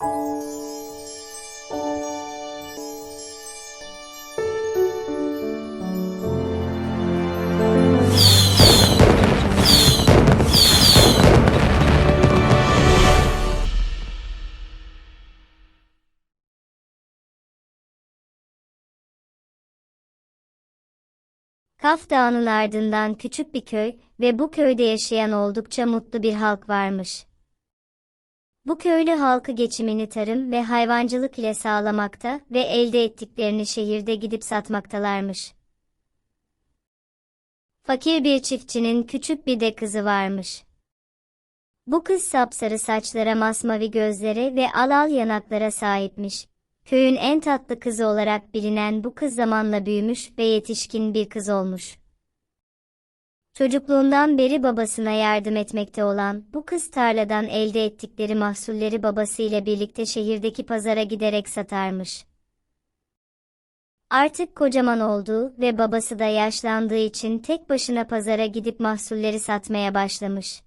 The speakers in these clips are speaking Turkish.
Kaf Dağı'nın ardından küçük bir köy ve bu köyde yaşayan oldukça mutlu bir halk varmış. Bu köylü halkı geçimini tarım ve hayvancılık ile sağlamakta ve elde ettiklerini şehirde gidip satmaktalarmış. Fakir bir çiftçinin küçük bir de kızı varmış. Bu kız sapsarı saçlara masmavi gözlere ve alal yanaklara sahipmiş. Köyün en tatlı kızı olarak bilinen bu kız zamanla büyümüş ve yetişkin bir kız olmuş. Çocukluğundan beri babasına yardım etmekte olan bu kız tarladan elde ettikleri mahsulleri babasıyla birlikte şehirdeki pazara giderek satarmış. Artık kocaman olduğu ve babası da yaşlandığı için tek başına pazara gidip mahsulleri satmaya başlamış.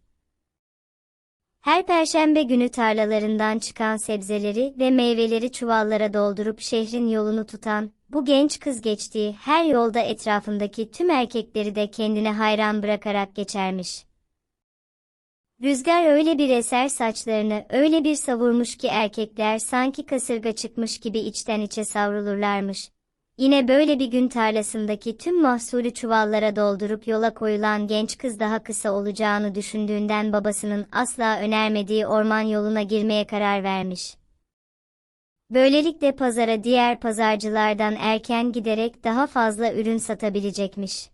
Her perşembe günü tarlalarından çıkan sebzeleri ve meyveleri çuvallara doldurup şehrin yolunu tutan, bu genç kız geçtiği her yolda etrafındaki tüm erkekleri de kendine hayran bırakarak geçermiş. Rüzgar öyle bir eser saçlarını öyle bir savurmuş ki erkekler sanki kasırga çıkmış gibi içten içe savrulurlarmış. Yine böyle bir gün tarlasındaki tüm mahsulü çuvallara doldurup yola koyulan genç kız daha kısa olacağını düşündüğünden babasının asla önermediği orman yoluna girmeye karar vermiş. Böylelikle pazara diğer pazarcılardan erken giderek daha fazla ürün satabilecekmiş.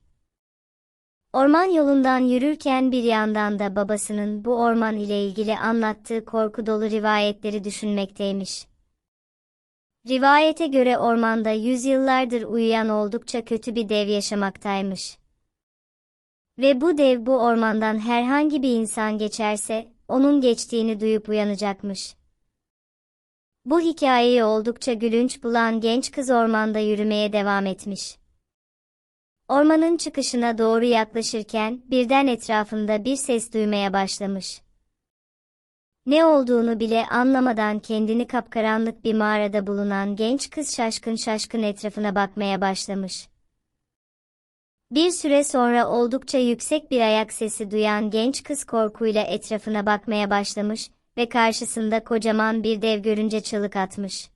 Orman yolundan yürürken bir yandan da babasının bu orman ile ilgili anlattığı korku dolu rivayetleri düşünmekteymiş. Rivayete göre ormanda yüzyıllardır uyuyan oldukça kötü bir dev yaşamaktaymış. Ve bu dev bu ormandan herhangi bir insan geçerse, onun geçtiğini duyup uyanacakmış. Bu hikayeyi oldukça gülünç bulan genç kız ormanda yürümeye devam etmiş. Ormanın çıkışına doğru yaklaşırken birden etrafında bir ses duymaya başlamış. Ne olduğunu bile anlamadan kendini kapkaranlık bir mağarada bulunan genç kız şaşkın şaşkın etrafına bakmaya başlamış. Bir süre sonra oldukça yüksek bir ayak sesi duyan genç kız korkuyla etrafına bakmaya başlamış ve karşısında kocaman bir dev görünce çığlık atmış.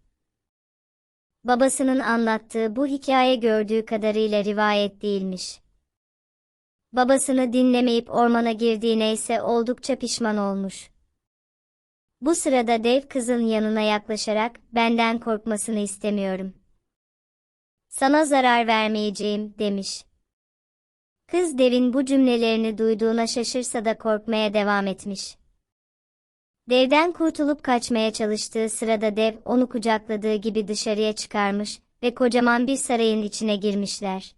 Babasının anlattığı bu hikaye gördüğü kadarıyla rivayet değilmiş. Babasını dinlemeyip ormana girdiğine ise oldukça pişman olmuş. Bu sırada dev kızın yanına yaklaşarak benden korkmasını istemiyorum. Sana zarar vermeyeceğim demiş. Kız devin bu cümlelerini duyduğuna şaşırsa da korkmaya devam etmiş. Devden kurtulup kaçmaya çalıştığı sırada dev onu kucakladığı gibi dışarıya çıkarmış ve kocaman bir sarayın içine girmişler.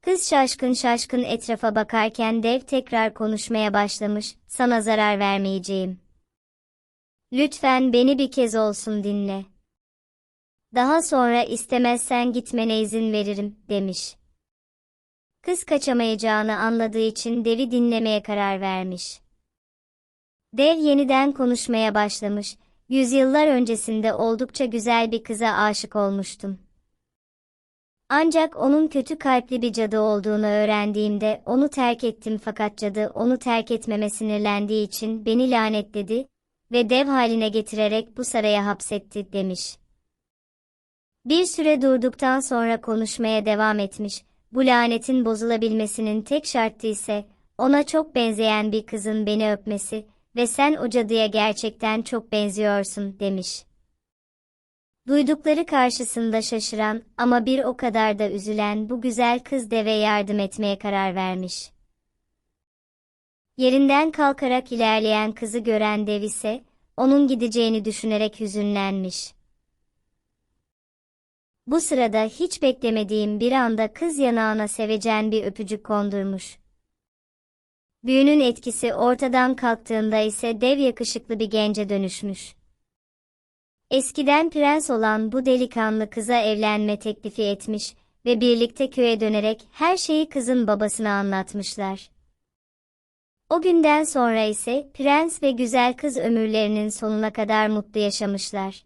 Kız şaşkın şaşkın etrafa bakarken dev tekrar konuşmaya başlamış, sana zarar vermeyeceğim. Lütfen beni bir kez olsun dinle. Daha sonra istemezsen gitmene izin veririm, demiş. Kız kaçamayacağını anladığı için devi dinlemeye karar vermiş. Dev yeniden konuşmaya başlamış, yüzyıllar öncesinde oldukça güzel bir kıza aşık olmuştum. Ancak onun kötü kalpli bir cadı olduğunu öğrendiğimde onu terk ettim fakat cadı onu terk etmeme sinirlendiği için beni lanetledi ve dev haline getirerek bu saraya hapsetti demiş. Bir süre durduktan sonra konuşmaya devam etmiş, bu lanetin bozulabilmesinin tek şartı ise ona çok benzeyen bir kızın beni öpmesi ve sen o cadıya gerçekten çok benziyorsun demiş. Duydukları karşısında şaşıran ama bir o kadar da üzülen bu güzel kız deve yardım etmeye karar vermiş. Yerinden kalkarak ilerleyen kızı gören dev ise, onun gideceğini düşünerek hüzünlenmiş. Bu sırada hiç beklemediğim bir anda kız yanağına sevecen bir öpücük kondurmuş. Büyünün etkisi ortadan kalktığında ise dev yakışıklı bir gence dönüşmüş. Eskiden prens olan bu delikanlı kıza evlenme teklifi etmiş ve birlikte köye dönerek her şeyi kızın babasına anlatmışlar. O günden sonra ise prens ve güzel kız ömürlerinin sonuna kadar mutlu yaşamışlar.